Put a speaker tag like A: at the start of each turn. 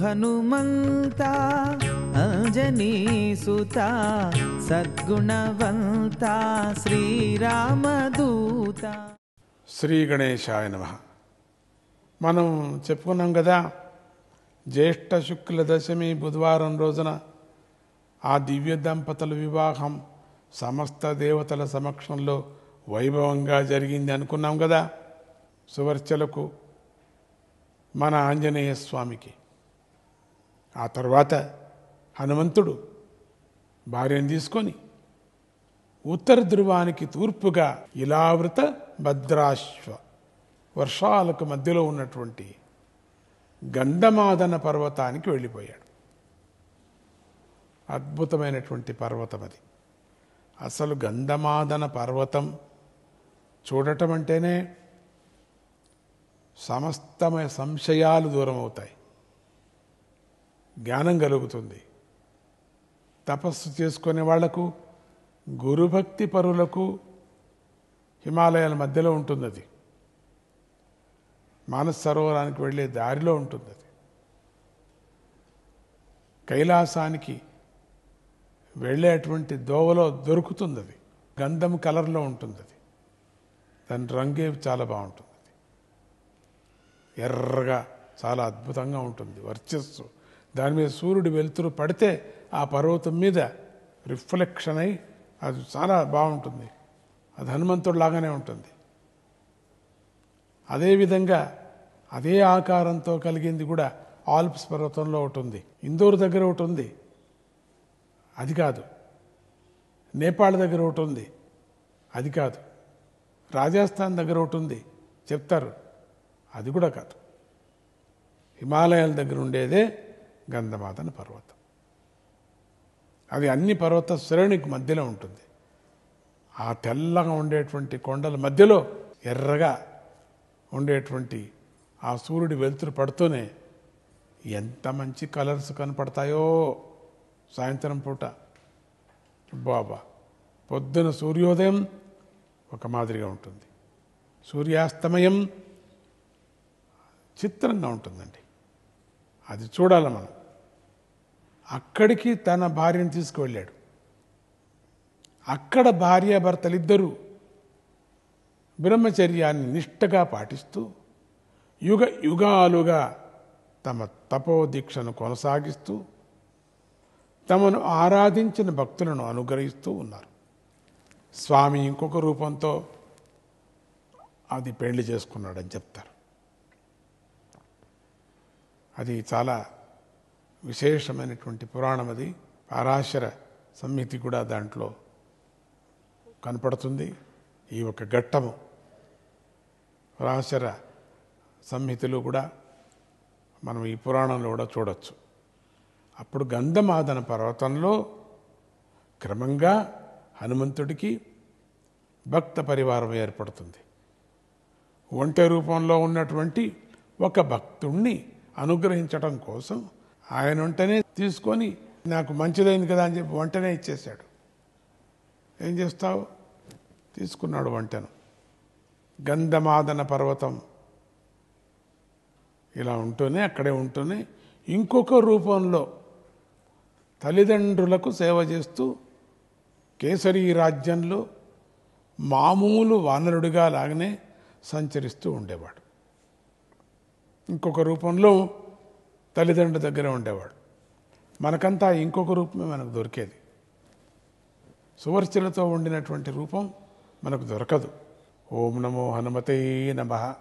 A: హనుమంత అంజనీ సుత సద్గుణవంత శ్రీరామదూత.
B: శ్రీ గణేశాయ నమ. మనం చెప్పుకున్నాం కదా జ్యేష్ఠ శుక్ల దశమి బుధవారం రోజున ఆ దివ్య దంపతుల వివాహం సమస్త దేవతల సమక్షంలో వైభవంగా జరిగింది అనుకున్నాం కదా సువర్చలకు మన ఆంజనేయ స్వామికి. ఆ తర్వాత హనుమంతుడు భార్యను తీసుకొని ఉత్తర ధ్రువానికి తూర్పుగా ఇలావృత భద్రాశ్వ వర్షాలకు మధ్యలో ఉన్నటువంటి గంధమాదన పర్వతానికి వెళ్ళిపోయాడు. అద్భుతమైనటువంటి పర్వతం అది. అసలు గంధమాదన పర్వతం చూడటం అంటేనే సమస్తమైన సంశయాలు దూరం అవుతాయి జ్ఞానం కలుగుతుంది. తపస్సు చేసుకునే వాళ్ళకు గురుభక్తి పరులకు హిమాలయాల మధ్యలో ఉంటుంది అది మానస సరోవరానికి వెళ్ళే దారిలో ఉంటుంది అది కైలాసానికి వెళ్ళేటువంటి దోవలో దొరుకుతుంది అది గంధం కలర్లో ఉంటుంది అది దాని రంగే చాలా బాగుంటుంది ఎర్రగా చాలా అద్భుతంగా ఉంటుంది వర్చస్సు. దాని మీద సూర్యుడు వెలుతురు పడితే ఆ పర్వతం మీద రిఫ్లెక్షన్ అయి అది చాలా బాగుంటుంది. అది హనుమంతుడు లాగానే ఉంటుంది. అదేవిధంగా అదే ఆకారంతో కలిగింది కూడా ఆల్ప్స్ పర్వతంలో ఒకటి ఉంది. ఇందోర్ దగ్గర ఒకటి ఉంది. అది కాదు. నేపాల్ దగ్గర ఒకటి ఉంది. అది కాదు. రాజస్థాన్ దగ్గర ఒకటి ఉంది. చెప్తారు. అది కూడా కాదు. హిమాలయాల దగ్గర ఉండేదే గంధమాదన పర్వతం. అది అన్ని పర్వత శ్రేణికి మధ్యలో ఉంటుంది. ఆ తెల్లగా ఉండేటువంటి కొండల మధ్యలో ఎర్రగా ఉండేటువంటి ఆ సూర్యుడి వెలుతురు పడుతూనే ఎంత మంచి కలర్స్ కనపడతాయో సాయంత్రం పూట. బాబా పొద్దున సూర్యోదయం ఒక మాదిరిగా ఉంటుంది. సూర్యాస్తమయం చిత్రంగా ఉంటుందండి. అది చూడాలి మనం. అక్కడికి తన భార్యను తీసుకువెళ్ళాడు. అక్కడ భార్యాభర్తలిద్దరూ బ్రహ్మచర్యాన్ని నిష్ఠగా పాటిస్తూ యుగ యుగాలుగా తమ తపోదీక్షను కొనసాగిస్తూ తమను ఆరాధించిన భక్తులను అనుగ్రహిస్తూ ఉన్నారు. స్వామి ఇంకొక రూపంతో అది పెళ్ళి చేసుకున్నాడని చెప్తారు. అది చాలా విశేషమైనటువంటి పురాణం అది. పారాశర సంహితి కూడా దాంట్లో కనపడుతుంది. ఈ ఒక ఘట్టము. పరాశర సంహితలు కూడా మనం ఈ పురాణంలో కూడా చూడవచ్చు అప్పుడు గంధమాదన పర్వతంలో క్రమంగా హనుమంతుడికి భక్త పరివారం ఏర్పడుతుంది. ఒంటె రూపంలో ఉన్నటువంటి ఒక భక్తుణ్ణి అనుగ్రహించడం కోసం ఆయన వెంటనే తీసుకొని నాకు మంచిదైంది కదా అని చెప్పి వంటనే ఇచ్చేశాడు. ఏం చేస్తావు? తీసుకున్నాడు వంటను. గంధమాదన పర్వతం ఇలా ఉంటూనే అక్కడే ఉంటూనే ఇంకొక రూపంలో తల్లిదండ్రులకు సేవ చేస్తూ కేసరి రాజ్యంలో మామూలు వానరుడిగా లాగానే సంచరిస్తూ ఉండేవాడు. ఇంకొక రూపంలో తల్లిదండ్రుల దగ్గర ఉండేవాడు. మనకంతా ఇంకొక రూపమే మనకు దొరికేది. సువర్చలతో ఉండినటువంటి రూపం మనకు దొరకదు. ఓం నమో హనుమతే నమ.